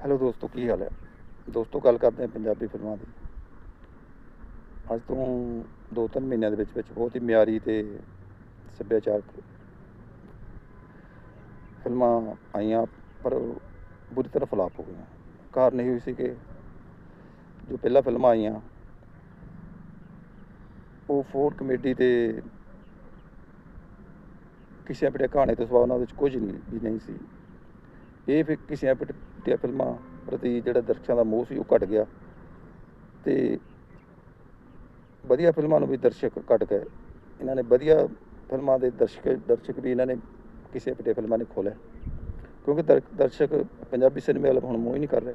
Hello ਦੋਸਤੋ, ਕੀ ਹਾਲ ਹੈ? ਦੋਸਤੋ, ਗੱਲ ਕਰਦੇ ਹਾਂ ਪੰਜਾਬੀ ਫਿਲਮਾਂ ਦੀ। ਅੱਜ ਤੋਂ 2-3 ਮਹੀਨਿਆਂ ਦੇ ਵਿੱਚ ਵਿੱਚ ਬਹੁਤ ਹੀ ਮਿਆਰੀ ਤੇ ਸੱਭਿਆਚਾਰਕ ਫਿਲਮਾਂ ਆਈਆਂ, ਪਰ ਬੁਰੀ ਤਰ੍ਹਾਂ ਫਲਾਪ ਹੋ ਗਈਆਂ। ਕਾਰਨ ਇਹ ਹੋਈ ਸੀ ਕਿ ਜੋ ਪਹਿਲਾਂ ਫਿਲਮਾਂ ਆਈਆਂ, ਉਹ ਫੋਰਡ ਕਮੇਡੀ ਤੇ ਕਿਸੇ ਆਪਣੇ ਕਹਾਣੀ ਤੋਂ ਸਿਵਾ ਉਹਨਾਂ ਵਿੱਚ ਕੁਝ ਨਹੀਂ ਵੀ ਨਹੀਂ ਸੀ। ਇਹ ਫਿਰ ਕਿਸੇ ਆਪਣੇ ਫਿਲਮਾਂ ਪ੍ਰਤੀ ਜਿਹੜਾ ਦਰਸ਼ਕਾਂ ਦਾ ਮੋਹ ਸੀ ਉਹ ਘਟ ਗਿਆ ਤੇ ਵਧੀਆ ਫਿਲਮਾਂ ਨੂੰ ਵੀ ਦਰਸ਼ਕ ਘਟ ਗਏ। ਇਹਨਾਂ ਨੇ ਵਧੀਆ ਫਿਲਮਾਂ ਦੇ ਦਰਸ਼ਕ ਦਰਸ਼ਕ ਵੀ ਇਹਨਾਂ ਨੇ ਕਿਸੇ ਆਪਣੇ ਫਿਲਮਾਂ ਨੇ ਖੋਲਿਆ ਕਿਉਂਕਿ ਦਰ- ਦਰਸ਼ਕ ਪੰਜਾਬੀ ਸਿਨੇਮੇ ਵੱਲ ਹੁਣ ਮੋਹ ਹੀ ਨਹੀਂ ਕਰ ਰਹੇ।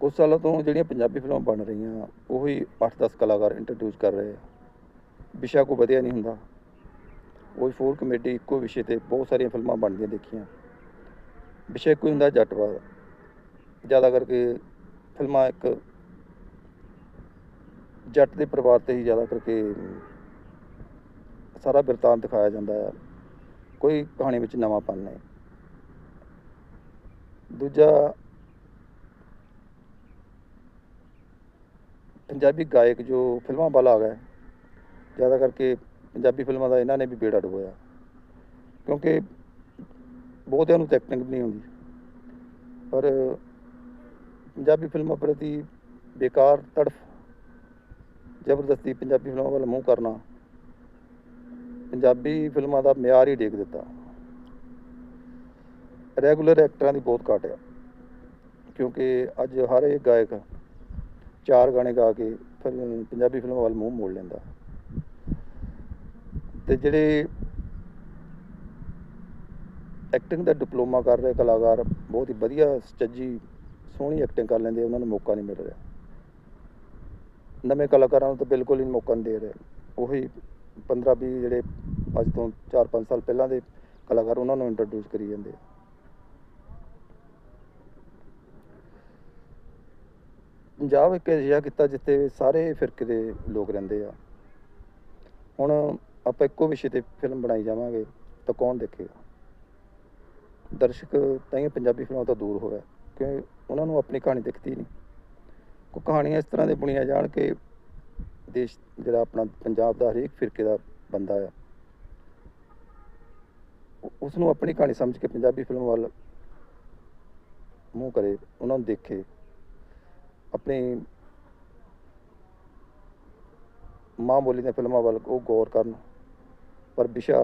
ਕੁਝ ਸਾਲਾਂ ਤੋਂ ਜਿਹੜੀਆਂ ਪੰਜਾਬੀ ਫਿਲਮਾਂ ਬਣ ਰਹੀਆਂ, ਉਹੀ 8-10 ਕਲਾਕਾਰ ਇੰਟਰੋਡਿਊਸ ਕਰ ਰਹੇ ਆ। ਵਿਸ਼ਾ ਕੋ ਵਧੀਆ ਨਹੀਂ ਹੁੰਦਾ। ਉਹ ਫੋਰ ਕਮੇਟੀ ਇੱਕੋ ਵਿਸ਼ੇ ਤੇ ਬਹੁਤ ਸਾਰੀਆਂ ਫਿਲਮਾਂ ਬਣਦੀਆਂ ਦੇਖੀਆਂ। ਵਿਸ਼ੇ ਕੋਈ ਹੁੰਦਾ ਜੱਟਵਾਦ ਜ਼ਿਆਦਾ ਕਰਕੇ ਫਿਲਮਾਂ ਇੱਕ ਜੱਟ ਦੇ ਪਰਿਵਾਰ ਤੇ ਹੀ ਜ਼ਿਆਦਾ ਕਰਕੇ ਸਾਰਾ ਬਿਰਤਾਂਤ ਦਿਖਾਇਆ ਜਾਂਦਾ ਹੈ ਕੋਈ ਕਹਾਣੀ ਵਿੱਚ ਨਵਾਂਪਨ ਨਹੀਂ। ਦੂਜਾ ਪੰਜਾਬੀ ਗਾਇਕ ਜੋ ਫਿਲਮਾਂ ਵੱਲ ਆ ਗਏ ਜ਼ਿਆਦਾ ਕਰਕੇ ਪੰਜਾਬੀ ਫਿਲਮਾਂ ਦਾ ਇਹਨਾਂ ਨੇ ਵੀ ਬੇੜਾ ਡੁਬੋਇਆ। ਕਿਉਂਕਿ ਬਹੁਤਿਆਂ ਨੂੰ ਐਕਟਿੰਗ ਨਹੀਂ ਹੁੰਦੀ। ਪਰ ਪੰਜਾਬੀ ਫਿਲਮਾਂ ਪ੍ਰਤੀ ਬੇਕਾਰ ਤੜਫ, ਜ਼ਬਰਦਸਤੀ ਪੰਜਾਬੀ ਫਿਲਮਾਂ ਵੱਲ ਮੂੰਹ ਕਰਨਾ ਪੰਜਾਬੀ ਫਿਲਮਾਂ ਦਾ ਮਿਆਰ ਹੀ ਡੇਗ ਦਿੱਤਾ। ਰੈਗੂਲਰ ਐਕਟਰਾਂ ਦੀ ਬਹੁਤ ਘਾਟ ਆ। ਕਿਉਂਕਿ ਅੱਜ ਹਰ ਇੱਕ ਗਾਇਕ ਚਾਰ ਗਾਣੇ ਗਾ ਕੇ ਫਿਰ ਪੰਜਾਬੀ ਫਿਲਮਾਂ ਵੱਲ ਮੂੰਹ ਮੋੜ ਲੈਂਦਾ। ਤੇ ਜਿਹੜੇ ਐਕਟਿੰਗ ਦਾ ਡਿਪਲੋਮਾ ਕਰ ਰਹੇ ਕਲਾਕਾਰ, ਬਹੁਤ ਹੀ ਵਧੀਆ, ਸੱਚੀ ਸੋਹਣੀ ਐਕਟਿੰਗ ਕਰ ਲੈਂਦੇ ਉਹਨਾਂ ਨੂੰ ਮੌਕਾ ਨਹੀਂ ਮਿਲ ਰਿਹਾ। ਨਵੇਂ ਕਲਾਕਾਰਾਂ ਨੂੰ ਤਾਂ ਬਿਲਕੁਲ ਹੀ ਮੌਕਾ ਨਹੀਂ ਦੇ ਰਹੇ। ਉਹੀ 15 20 ਜਿਹੜੇ ਅੱਜ ਤੋਂ 4-5 ਸਾਲ ਪਹਿਲਾਂ ਦੇ ਕਲਾਕਾਰ, ਉਹਨਾਂ ਨੂੰ ਇੰਟਰੋਡਿਊਸ ਕਰੀ ਜਾਂਦੇ ਆ। ਪੰਜਾਬ ਇੱਕ ਅਜਿਹਾ ਕੀਤਾ ਜਿੱਥੇ ਸਾਰੇ ਫਿਰਕੇ ਦੇ ਲੋਕ ਰਹਿੰਦੇ ਆ। ਹੁਣ ਆਪਾਂ ਇੱਕੋ ਵਿਸ਼ੇ ਤੇ ਫਿਲਮ ਬਣਾਈ ਜਾਵਾਂਗੇ ਤਾਂ ਕੌਣ ਦੇਖੇਗਾ? ਦਰਸ਼ਕ ਤਾਂ ਹੀ ਪੰਜਾਬੀ ਫਿਲਮਾਂ ਤੋਂ ਦੂਰ ਹੋ ਗਿਆ ਕਿ ਉਹਨਾਂ ਨੂੰ ਆਪਣੀ ਕਹਾਣੀ ਦਿਖਦੀ ਨਹੀਂ। ਕੋ ਕਹਾਣੀਆਂ ਇਸ ਤਰ੍ਹਾਂ ਦੇ ਬੁਣੀਆਂ ਜਾਣ ਕਿ ਦੇਸ਼ ਜਿਹੜਾ ਆਪਣਾ ਪੰਜਾਬ ਦਾ ਹਰੇਕ ਫਿਰਕੇ ਦਾ ਬੰਦਾ ਆ, ਉਸ ਨੂੰ ਆਪਣੀ ਕਹਾਣੀ ਸਮਝ ਕੇ ਪੰਜਾਬੀ ਫਿਲਮ ਵੱਲ ਮੂੰਹ ਕਰੇ, ਉਹਨਾਂ ਨੂੰ ਦੇਖੇ, ਆਪਣੀ ਮਾਂ ਬੋਲੀ ਦੀਆਂ ਫਿਲਮਾਂ ਵੱਲ ਉਹ ਗੌਰ ਕਰਨ। ਪਰ ਵਿਸ਼ਾ